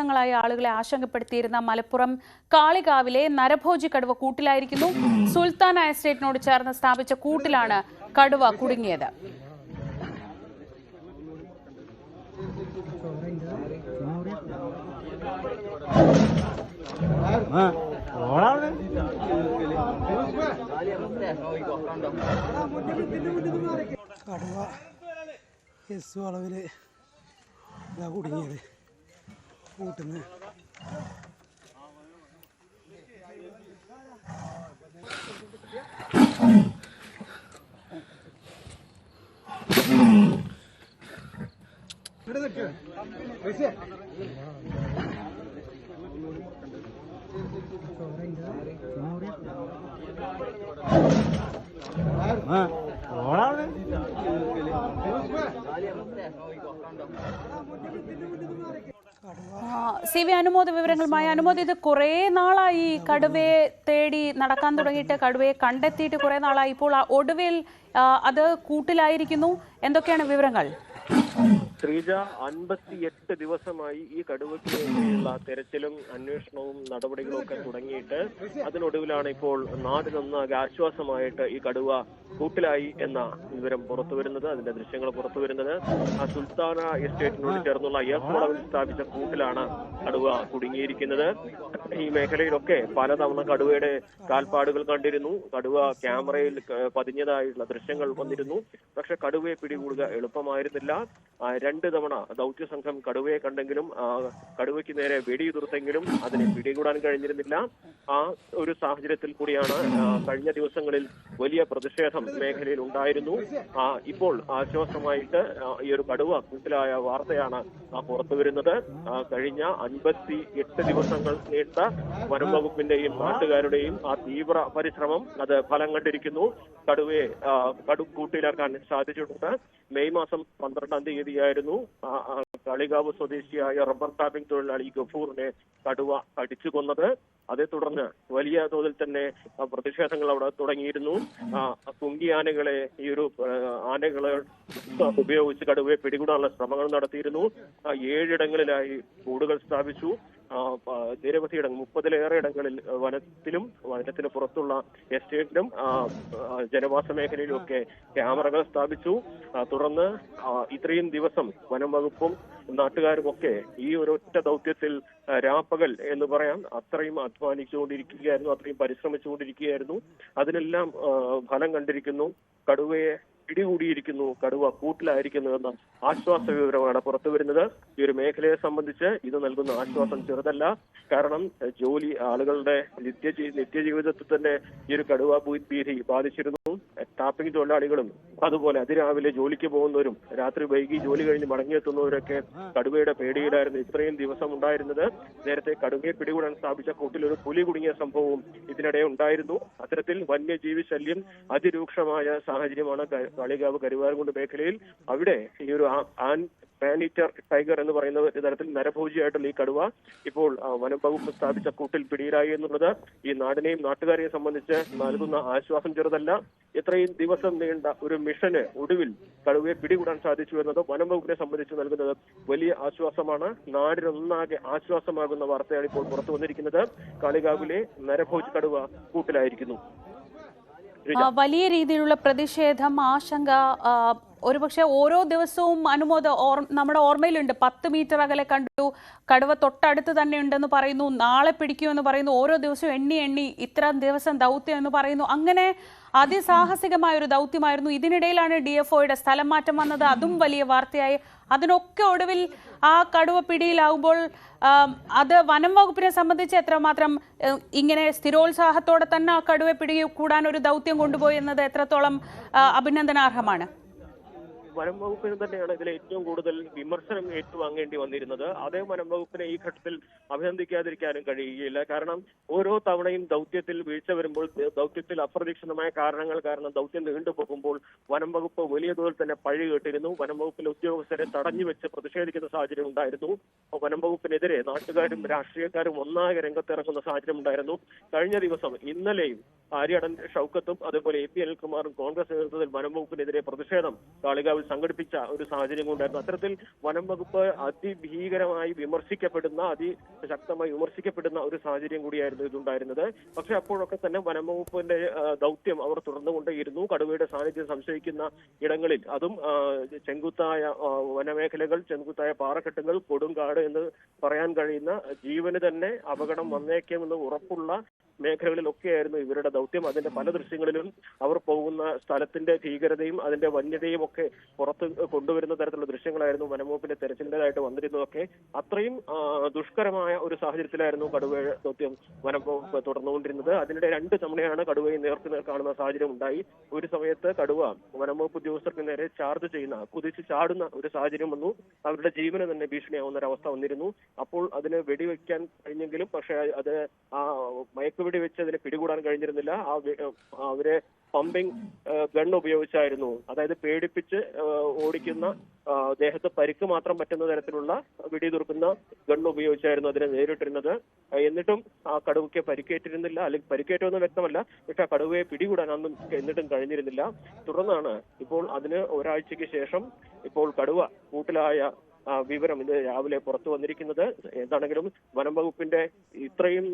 ദിവസങ്ങളായി ആളുകളെ ആശങ്കപ്പെടുത്തിയിരുന്ന മലപ്പുറം കാളികാവിലെ നരഭോജി കടുവ കൂട്ടിലായിരിക്കുന്നു. സുൽത്താന എസ്റ്റേറ്റിനോട് ചേർന്ന് സ്ഥാപിച്ച കൂട്ടിലാണ് കടുവ കുടുങ്ങിയത്. കടുവ എസ് വളവിൽ ഇതാ കുടുങ്ങിയത്. കൂട്ടുന്ന്. ആ, സി വി അനുമോദ വിവരങ്ങളുമായി. അനുമോദ് ഇത് കുറേ നാളായി കടുവയെ തേടി നടക്കാൻ തുടങ്ങിയിട്ട് കടുവയെ കണ്ടെത്തിയിട്ട് കുറേ നാളായി. ഇപ്പോൾ ഒടുവിൽ അത് കൂട്ടിലായിരിക്കുന്നു. എന്തൊക്കെയാണ് വിവരങ്ങൾ? ശ്രീജ അൻപത്തിയെട്ട് ദിവസമായി ഈ കടുവയ്ക്ക് വേണ്ടിയുള്ള തെരച്ചിലും അന്വേഷണവും നടപടികളും ഒക്കെ തുടങ്ങിയിട്ട് അതിനൊടുവിലാണ് ഇപ്പോൾ നാടിനൊന്നാകെ ആശ്വാസമായിട്ട് ഈ കടുവ കൂട്ടിലായി എന്ന വിവരം പുറത്തു വരുന്നത് അതിന്റെ ദൃശ്യങ്ങൾ പുറത്തു വരുന്നത്. ആ സുൽത്താന എസ്റ്റേറ്റിനോട് ചേർന്നുള്ള എഫ് വളവിൽ സ്ഥാപിച്ച കൂട്ടിലാണ് കടുവ കുടുങ്ങിയിരിക്കുന്നത്. ഈ മേഖലയിലൊക്കെ പലതവണ കടുവയുടെ കാൽപ്പാടുകൾ കണ്ടിരുന്നു. കടുവ ക്യാമറയിൽ പതിഞ്ഞതായിട്ടുള്ള ദൃശ്യങ്ങൾ വന്നിരുന്നു. പക്ഷെ കടുവയെ പിടികൂടുക എളുപ്പമായിരുന്നില്ല. രണ്ട് തവണ ദൗത്യ സംഘം കടുവയെ കണ്ടെങ്കിലും കടുവയ്ക്ക് നേരെ വെടിയുതിർത്തെങ്കിലും അതിനെ പിടികൂടാൻ കഴിഞ്ഞിരുന്നില്ല. ആ ഒരു സാഹചര്യത്തിൽ കൂടിയാണ് കഴിഞ്ഞ ദിവസങ്ങളിൽ വലിയ പ്രതിഷേധം മേഖലയിൽ ഉണ്ടായിരുന്നു. ഇപ്പോൾ ആശ്വാസമായിട്ട് ഈ ഒരു കടുവ കൂട്ടിലായ വാർത്തയാണ് പുറത്തു വരുന്നത്. കഴിഞ്ഞ അൻപത്തി എട്ട് ദിവസങ്ങൾ നീണ്ട വനം വകുപ്പിന്റെയും നാട്ടുകാരുടെയും ആ തീവ്ര പരിശ്രമം അത് ഫലം കണ്ടിരിക്കുന്നു. കടുവയെ കടു കൂട്ടിലാക്കാൻ സാധിച്ചിട്ടുണ്ട്. മെയ് മാസം പന്ത്രണ്ടാം തീയതിയായിരുന്നു. കാളികാവ് സ്വദേശിയായ റബ്ബർ ടാപ്പിംഗ് തൊഴിലാളി ഗഫൂറിനെ കടുവ കടിച്ചു കൊന്നത്. അതേ തുടർന്ന് വലിയ തോതിൽ തന്നെ പ്രതിഷേധങ്ങൾ അവിടെ തുടങ്ങിയിരുന്നു. കുങ്കി ആനകളെ ഈ ഒരു ആനകളെ ഉപയോഗിച്ച് കടുവയെ പിടികൂടാനുള്ള ശ്രമങ്ങൾ നടത്തിയിരുന്നു. ഏഴിടങ്ങളിലായി കൂടുകൾ സ്ഥാപിച്ചു. ആ, പ- നിരവധി ഇടങ്ങൾ മുപ്പതിലേറെ ഇടങ്ങളിൽ വനത്തിലും വനത്തിന് പുറത്തുള്ള എസ്റ്റേറ്റിലും ജനവാസ മേഖലയിലും ഒക്കെ ക്യാമറകൾ സ്ഥാപിച്ചു. തുടർന്ന് ഇത്രയും ദിവസം വനം വകുപ്പും നാട്ടുകാരും ഒക്കെ ഈ ഒരൊറ്റ ദൗത്യത്തിൽ രാപ്പകൽ എന്ന് പറയാം അത്രയും അധ്വാനിച്ചുകൊണ്ടിരിക്കുകയായിരുന്നു അത്രയും പരിശ്രമിച്ചുകൊണ്ടിരിക്കുകയായിരുന്നു. അതിനെല്ലാം ഫലം കണ്ടിരിക്കുന്നു. കടുവയെ പിടികൂടിയിരിക്കുന്നു കടുവ കൂട്ടിലായിരിക്കുന്നുവെന്ന ആശ്വാസ വിവരമാണ് പുറത്തു വരുന്നത്. ഈ ഒരു മേഖലയെ സംബന്ധിച്ച് ഇത് നൽകുന്ന ആശ്വാസം ചെറുതല്ല. കാരണം ജോലി ആളുകളുടെ നിത്യ നിത്യജീവിതത്തിൽ തന്നെ ഈ ഒരു കടുവ ഭീതി ബാധിച്ചിരുന്നു. ടാപ്പിംഗ് തൊഴിലാളികളും അതുപോലെ അതിരാവിലെ ജോലിക്ക് പോകുന്നവരും രാത്രി വൈകി ജോലി കഴിഞ്ഞ് മടങ്ങിയെത്തുന്നവരൊക്കെ കടുവയുടെ പേടിയിലായിരുന്നു ഇത്രയും ദിവസം ഉണ്ടായിരുന്നത്. നേരത്തെ കടുവയെ പിടികൂടാൻ സ്ഥാപിച്ച കൂട്ടിൽ ഒരു പുലി കുടുങ്ങിയ സംഭവവും ഇതിനിടെ ഉണ്ടായിരുന്നു. അത്തരത്തിൽ വന്യജീവി ശല്യം അതിരൂക്ഷമായ സാഹചര്യമാണ് കാളികാവ് കരുവാരകുണ്ട് മേഖലയിൽ അവിടെ ഈ ഒരു ആൻ പാനീറ്റർ ടൈഗർ എന്ന് പറയുന്ന തരത്തിൽ നരഭോജിയായിട്ടുള്ള ഈ കടുവ ഇപ്പോൾ വനം വകുപ്പ് സ്ഥാപിച്ച കൂട്ടിൽ പിടിയിലായി എന്നുള്ളത് ഈ നാടിനെയും നാട്ടുകാരെയും സംബന്ധിച്ച് നൽകുന്ന ആശ്വാസം ചെറുതല്ല. ഇത്രയും ദിവസം നീണ്ട ഒരു മിഷന് ഒടുവിൽ കടുവയെ പിടികൂടാൻ സാധിച്ചു എന്നത് വനം വകുപ്പിനെ സംബന്ധിച്ച് നൽകുന്നത് വലിയ ആശ്വാസമാണ്. നാടിനൊന്നാകെ ആശ്വാസമാകുന്ന വാർത്തയാണ് ഇപ്പോൾ പുറത്തു വന്നിരിക്കുന്നത്. കാളികാവിലെ നരഭോജി കടുവ കൂട്ടിലായിരിക്കുന്നു. വലിയ രീതിയിലുള്ള പ്രതിഷേധം ആശങ്ക ഒരുപക്ഷെ ഓരോ ദിവസവും അനുമോദ ഓർ നമ്മുടെ ഓർമ്മയിലുണ്ട്. പത്ത് മീറ്റർ അകലെ കണ്ടു കടുവ തൊട്ടടുത്ത് തന്നെ ഉണ്ടെന്ന് പറയുന്നു നാളെ പിടിക്കുമെന്ന് പറയുന്നു ഓരോ ദിവസവും എണ്ണി എണ്ണി ഇത്ര ദിവസം ദൗത്യം എന്ന് പറയുന്നു. അങ്ങനെ അതിസാഹസികമായ ഒരു ദൗത്യമായിരുന്നു. ഇതിനിടയിലാണ് ഡി എഫ് ഒയുടെ സ്ഥലം മാറ്റം വന്നത്. അതും വലിയ വാർത്തയായി. അതിനൊക്കെ ഒടുവിൽ ആ കടുവ പിടിയിലാകുമ്പോൾ അത് വനം വകുപ്പിനെ സംബന്ധിച്ച് എത്രമാത്രം ഇങ്ങനെ സ്ഥിരോത്സാഹത്തോടെ തന്നെ ആ കടുവ പിടി കൂടാൻ ഒരു ദൗത്യം കൊണ്ടുപോയി എന്നത് എത്രത്തോളം അഭിനന്ദനാർഹമാണ്? വനം വകുപ്പിന് തന്നെയാണ് ഇതിൽ ഏറ്റവും കൂടുതൽ വിമർശനം ഏറ്റുവാങ്ങേണ്ടി വന്നിരുന്നത്. അതേ വനം വകുപ്പിനെ ഈ ഘട്ടത്തിൽ അഭിനന്ദിക്കാതിരിക്കാനും കഴിയുകയില്ല. കാരണം ഓരോ തവണയും ദൗത്യത്തിൽ വീഴ്ച വരുമ്പോൾ ദൗത്യത്തിൽ അപ്രതീക്ഷിതമായ കാരണങ്ങൾ കാരണം ദൗത്യം നീണ്ടുപോകുമ്പോൾ വനം വകുപ്പ് വലിയ തോതിൽ തന്നെ പഴി കേട്ടിരുന്നു. വനം വകുപ്പിലെ ഉദ്യോഗസ്ഥരെ തടഞ്ഞു വെച്ച് പ്രതിഷേധിക്കുന്ന സാഹചര്യം ഉണ്ടായിരുന്നു. വനം വകുപ്പിനെതിരെ നാട്ടുകാരും രാഷ്ട്രീയക്കാരും ഒന്നാകെ രംഗത്തിറങ്ങുന്ന സാഹചര്യം ഉണ്ടായിരുന്നു. കഴിഞ്ഞ ദിവസം ഇന്നലെയും ആര്യാടൻ ഷൗക്കത്തും അതുപോലെ എ പി അനിൽകുമാറും കോൺഗ്രസ് നേതൃത്വത്തിൽ വനം വകുപ്പിനെതിരെ പ്രതിഷേധം കാളികാവിൽ സംഘടിപ്പിച്ച ഒരു സാഹചര്യം ഉണ്ടായിരുന്നു. അത്തരത്തിൽ വനം വകുപ്പ് അതിഭീകരമായി വിമർശിക്കപ്പെടുന്ന അതിശക്തമായി വിമർശിക്കപ്പെടുന്ന ഒരു സാഹചര്യം കൂടിയായിരുന്നു ഇതുണ്ടായിരുന്നത്. പക്ഷെ അപ്പോഴൊക്കെ തന്നെ വനം വകുപ്പിന്റെ ദൗത്യം അവർ തുടർന്നുകൊണ്ടേയിരുന്നു. കടുവയുടെ സാന്നിധ്യം സംശയിക്കുന്ന ഇടങ്ങളിൽ അതും ചെങ്കുത്തായ വനമേഖലകൾ ചെങ്കുത്തായ പാറക്കെട്ടുകൾ കൊടുങ്കാട് എന്ന് പറയാൻ കഴിയുന്ന ജീവന് തന്നെ അപകടം വന്നേക്കുമെന്ന് ഉറപ്പുള്ള മേഖലകളിലൊക്കെയായിരുന്നു ഇവരുടെ ദൗത്യം. അതിന്റെ പല ദൃശ്യങ്ങളിലും അവർ പോകുന്ന സ്ഥലത്തിന്റെ ഭീകരതയും അതിന്റെ വന്യതയും ഒക്കെ പുറത്ത് കൊണ്ടുവരുന്ന തരത്തിലുള്ള ദൃശ്യങ്ങളായിരുന്നു വനംവകുപ്പിന്റെ തെരച്ചിലിന്റേതായിട്ട് വന്നിരുന്നതൊക്കെ. അത്രയും ദുഷ്കരമായ ഒരു സാഹചര്യത്തിലായിരുന്നു കടുവ ദൗത്യം വനംവകുപ്പ് തുടർന്നുകൊണ്ടിരുന്നത്. അതിനിടെ രണ്ട് തവണയാണ് കടുവയെ നേർക്ക് നേർ കാണുന്ന സാഹചര്യം ഉണ്ടായി. ഒരു സമയത്ത് കടുവ വനംവകുപ്പ് ഉദ്യോഗസ്ഥർക്ക് നേരെ ചാർജ് ചെയ്യുന്ന കുതിച്ച് ചാടുന്ന ഒരു സാഹചര്യം വന്നു. അവരുടെ ജീവന് തന്നെ ഭീഷണിയാവുന്ന ഒരു അവസ്ഥ വന്നിരുന്നു. അപ്പോൾ അതിന് വെടിവെക്കാൻ കഴിഞ്ഞെങ്കിലും പക്ഷേ അത് ആ മയക്കുവെടി വെച്ച് അതിനെ പിടികൂടാൻ കഴിഞ്ഞിരുന്നില്ല. ആ അവരെ പമ്പിംഗ് ഗൺ ഉപയോഗിച്ചായിരുന്നു. അതായത് പേടിപ്പിച്ച് ഓടിക്കുന്ന ദേഹത്ത് പരിക്ക് മാത്രം പറ്റുന്ന തരത്തിലുള്ള വെടിയുതിർക്കുന്ന ഗൺ ഉപയോഗിച്ചായിരുന്നു അതിനെ നേരിട്ടിരുന്നത്. എന്നിട്ടും ആ കടുവയ്ക്ക് പരിക്കേറ്റിരുന്നില്ല. അല്ലെങ്കിൽ പരിക്കേറ്റോന്ന് വ്യക്തമല്ല. പക്ഷെ ആ കടുവയെ പിടികൂടാൻ അന്നും എന്നിട്ടും കഴിഞ്ഞിരുന്നില്ല. തുടർന്നാണ് ഇപ്പോൾ അതിന് ഒരാഴ്ചയ്ക്ക് ശേഷം ഇപ്പോൾ കടുവ കൂട്ടിലായ വിവരം ഇന്ന് രാവിലെ പുറത്തു വന്നിരിക്കുന്നത്. എന്താണെങ്കിലും വനം വകുപ്പിന്റെ ഇത്രയും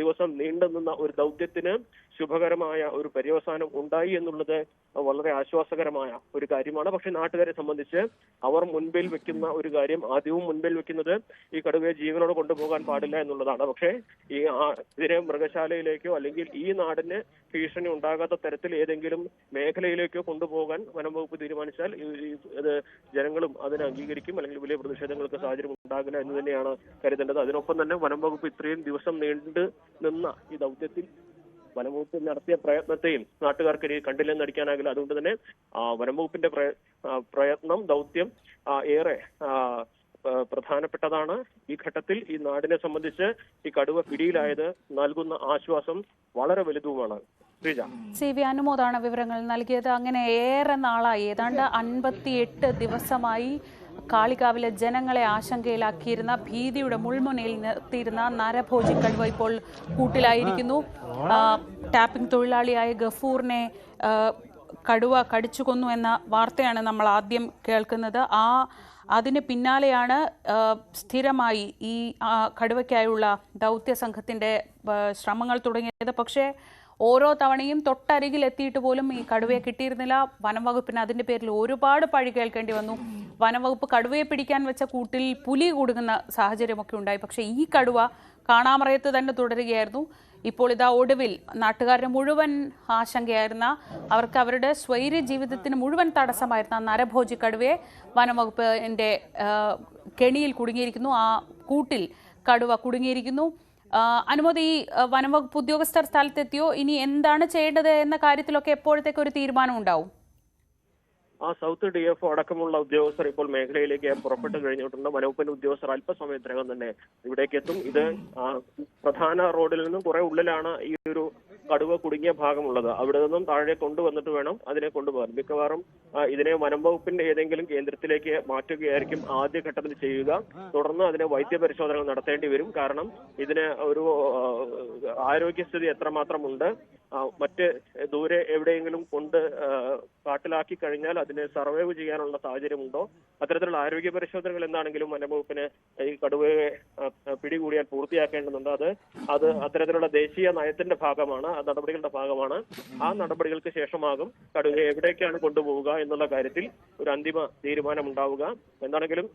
ദിവസം നീണ്ടുനിന്ന ഒരു ദൗത്യത്തിന് ശുഭകരമായ ഒരു പര്യവസാനം ഉണ്ടായി എന്നുള്ളത് വളരെ ആശ്വാസകരമായ ഒരു കാര്യമാണ്. പക്ഷെ നാട്ടുകാരെ സംബന്ധിച്ച് അവർ മുൻപിൽ വെക്കുന്ന ഒരു കാര്യം ആദ്യവും മുൻപിൽ വെക്കുന്നത് ഈ കടുവയെ ജീവനോട് കൊണ്ടുപോകാൻ പാടില്ല എന്നുള്ളതാണ്. പക്ഷെ ഈ ഇതിനെ മൃഗശാലയിലേക്കോ അല്ലെങ്കിൽ ഈ നാടിന് ഭീഷണി ഉണ്ടാകാത്ത തരത്തിൽ ഏതെങ്കിലും മേഖലയിലേക്കോ കൊണ്ടുപോകാൻ വനം വകുപ്പ് തീരുമാനിച്ചാൽ ഇത് ജനങ്ങളും അതിനെ അംഗീകരിക്കും അല്ലെങ്കിൽ വലിയ പ്രതിഷേധങ്ങൾക്ക് സാഹചര്യം ഉണ്ടാകില്ല എന്ന് തന്നെയാണ് കരുതേണ്ടത്. അതിനൊപ്പം തന്നെ വനം വകുപ്പ് ഇത്രയും ദിവസം നീണ്ടു നിന്ന ഈ ദൗത്യത്തിൽ വനംവകുപ്പ് നടത്തിയ പ്രയത്നത്തെയും നാട്ടുകാർക്ക് കണ്ടില്ലെന്ന് നടിക്കാനാകില്ല. അതുകൊണ്ട് തന്നെ വനംവകുപ്പിന്റെ പ്രയത്നം ദൗത്യം ഏറെ പ്രധാനപ്പെട്ടതാണ്. ഈ ഘട്ടത്തിൽ ഈ നാടിനെ സംബന്ധിച്ച് ഈ കടുവ പിടിയിലായത് നൽകുന്ന ആശ്വാസം വളരെ വലുതുമാണ്. സി വി അനുമോദാണ് വിവരങ്ങൾ നൽകിയത്. അങ്ങനെ ഏറെ നാളായി. ഏതാണ്ട് അൻപത്തിയെട്ട് ദിവസമായി കാളികാവിലെ ജനങ്ങളെ ആശങ്കയിലാക്കിയിരുന്ന ഭീതിയുടെ മുൾമുനയിൽ നിർത്തിയിരുന്ന നരഭോജി കടുവ ഇപ്പോൾ കൂട്ടിലായിരിക്കുന്നു. ടാപ്പിംഗ് തൊഴിലാളിയായ ഗഫൂറിനെ കടുവ കടിച്ചു കൊന്നു എന്ന വാർത്തയാണ് നമ്മൾ ആദ്യം കേൾക്കുന്നത്. ആ അതിന് പിന്നാലെയാണ് സ്ഥിരമായി ഈ കടുവയ്ക്കായുള്ള ദൗത്യ സംഘത്തിന്റെ ശ്രമങ്ങൾ തുടങ്ങിയത്. പക്ഷേ ഓരോ തവണയും തൊട്ടരികിൽ എത്തിയിട്ട് പോലും ഈ കടുവയെ കിട്ടിയിരുന്നില്ല. വനം വകുപ്പിന് അതിന്റെ പേരിൽ ഒരുപാട് പഴി കേൾക്കേണ്ടി വന്നു. വനം വകുപ്പ് കടുവയെ പിടിക്കാൻ വെച്ച കൂട്ടിൽ പുലി കൂടുങ്ങുന്ന സാഹചര്യമൊക്കെ ഉണ്ടായി. പക്ഷേ ഈ കടുവ കാണാമറയത്ത് തന്നെ തുടരുകയായിരുന്നു. ഇപ്പോൾ ഇതാ ഒടുവിൽ നാട്ടുകാരുടെ മുഴുവൻ ആശങ്കയായിരുന്ന അവർക്ക് അവരുടെ സ്വൈര്യ ജീവിതത്തിന് മുഴുവൻ തടസ്സമായിരുന്ന നരഭോജി കടുവയെ വനംവകുപ്പിന്റെ കെണിയിൽ കുടുങ്ങിയിരിക്കുന്നു. ആ കൂട്ടിൽ കടുവ കുടുങ്ങിയിരിക്കുന്നു. അനുമതി ഈ വനംവകുപ്പ് ഉദ്യോഗസ്ഥർ സ്ഥലത്തെത്തിയോ? ഇനി എന്താണ് ചെയ്യേണ്ടത് എന്ന കാര്യത്തിലൊക്കെ എപ്പോഴത്തേക്ക് ഒരു തീരുമാനം ഉണ്ടാവും? ആ സൗത്ത് ഡി എഫ് അടക്കമുള്ള ഉദ്യോഗസ്ഥർ ഇപ്പോൾ മേഖലയിലേക്ക് പുറപ്പെട്ടു കഴിഞ്ഞിട്ടുണ്ട്. വനവകുപ്പിന്റെ ഉദ്യോഗസ്ഥർ അല്പസമയത്തിനകം തന്നെ ഇവിടേക്ക് എത്തും ഇത് പ്രധാന റോഡിൽ നിന്നും കുറെ ഉള്ളിലാണ് ഈ ഒരു കടുവ കുടുങ്ങിയ ഭാഗമുള്ളത്. അവിടെ നിന്നും താഴെ കൊണ്ടുവന്നിട്ട് വേണം അതിനെ കൊണ്ടുപോകാൻ. മിക്കവാറും ഇതിനെ വനം വകുപ്പിന്റെ ഏതെങ്കിലും കേന്ദ്രത്തിലേക്ക് മാറ്റുകയായിരിക്കും ആദ്യഘട്ടത്തിൽ ചെയ്യുക. തുടർന്ന് അതിനെ വൈദ്യ പരിശോധനകൾ നടത്തേണ്ടി വരും. കാരണം ഇതിന് ഒരു ആരോഗ്യസ്ഥിതി എത്രമാത്രമുണ്ട് ആ, മറ്റ് ദൂരെ എവിടെയെങ്കിലും കൊണ്ട് കാട്ടിലാക്കി കഴിഞ്ഞാൽ അതിനെ സർവൈവ് ചെയ്യാനുള്ള സാഹചര്യമുണ്ടോ? അത്തരത്തിലുള്ള ആരോഗ്യ പരിശോധനകൾ എന്താണെങ്കിലും വനംവകുപ്പിന് ഈ കടുവയെ പിടികൂടിയാൽ പൂർത്തിയാക്കേണ്ടതുണ്ട്. അത് അത് അത്തരത്തിലുള്ള ദേശീയ നയത്തിന്റെ ഭാഗമാണ് ആ നടപടികളുടെ ഭാഗമാണ്. ആ നടപടികൾക്ക് ശേഷമാകും കടുവയെ എവിടേക്കാണ് കൊണ്ടുപോവുക എന്നുള്ള കാര്യത്തിൽ ഒരു അന്തിമ തീരുമാനം ഉണ്ടാവുക എന്താണെങ്കിലും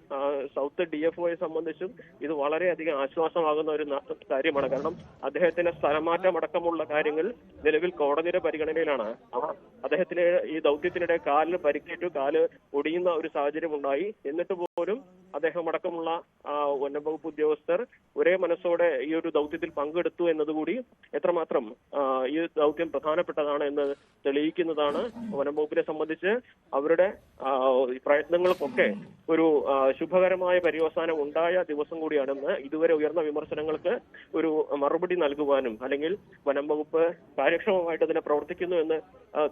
സൗത്ത് ഡി എഫ് ഒയെ സംബന്ധിച്ചും ഇത് വളരെയധികം ആശ്വാസമാകുന്ന ഒരു കാര്യമാണ്. കാരണം അദ്ദേഹത്തിന്റെ സ്ഥലമാറ്റം അടക്കമുള്ള കാര്യങ്ങൾ നിലവിൽ കോടതിയുടെ പരിഗണനയിലാണ്. അദ്ദേഹത്തിന് ഈ ദൗത്യത്തിനിടെ കാലിന് പരിക്കേറ്റു കാൽ ഒടിയുന്ന ഒരു സാഹചര്യം ഉണ്ടായി എന്നിട്ട് പോലും അദ്ദേഹം അടക്കമുള്ള വനംവകുപ്പ് ഉദ്യോഗസ്ഥർ ഒരേ മനസ്സോടെ ഈ ഒരു ദൗത്യത്തിൽ പങ്കെടുത്തു എന്നതുകൂടി എത്രമാത്രം ഈ ദൗത്യം പ്രധാനപ്പെട്ടതാണ് എന്ന് തെളിയിക്കുന്നതാണ് വനംവകുപ്പിനെ സംബന്ധിച്ച് അവരുടെ പ്രയത്നങ്ങൾക്കൊക്കെ ഒരു ശുഭകരമായ പര്യവസാനം ഉണ്ടായ ദിവസം കൂടിയാണെന്ന് ഇതുവരെ ഉയർന്ന വിമർശനങ്ങൾക്ക് ഒരു മറുപടി നൽകുവാനും അല്ലെങ്കിൽ വനംവകുപ്പ് കാര്യക്ഷമമായിട്ട് അതിനെ പ്രവർത്തിക്കുന്നു എന്ന്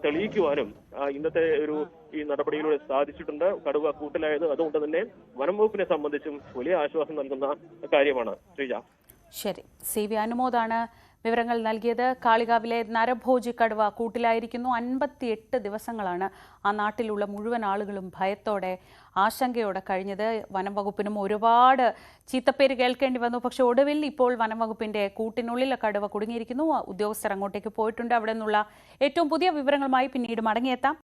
തെളിയിക്കുവാനും ഇന്നത്തെ ഒരു ഈ നടപടിയിലൂടെ സാധിച്ചിട്ടുണ്ട്. കടുവ കൂട്ടിലായത്. അതുകൊണ്ട് തന്നെ വനം വകുപ്പിനെ സംബന്ധിച്ചും വലിയ ആശ്വാസം നൽകുന്ന കാര്യമാണ് ശ്രീജ. ശരി. സി വി അനുമോദാണ് വിവരങ്ങൾ നൽകിയത്. കാളികാവിലെ നരഭോജി കടുവ കൂട്ടിലായിരിക്കുന്നു. അൻപത്തിയെട്ട് ദിവസങ്ങളാണ് ആ നാട്ടിലുള്ള മുഴുവൻ ആളുകളും ഭയത്തോടെ ആശങ്കയോടെ കഴിഞ്ഞത്. വനം വകുപ്പിനും ഒരുപാട് ചീത്തപ്പേര് കേൾക്കേണ്ടി വന്നു. പക്ഷെ ഒടുവിൽ ഇപ്പോൾ വനം വകുപ്പിന്റെ കൂട്ടിനുള്ളിൽ കടുവ കുടുങ്ങിയിരിക്കുന്നു. ഉദ്യോഗസ്ഥർ അങ്ങോട്ടേക്ക് പോയിട്ടുണ്ട്. അവിടെ നിന്നുള്ള ഏറ്റവും പുതിയ വിവരങ്ങളുമായി പിന്നീട് മടങ്ങിയെത്താം.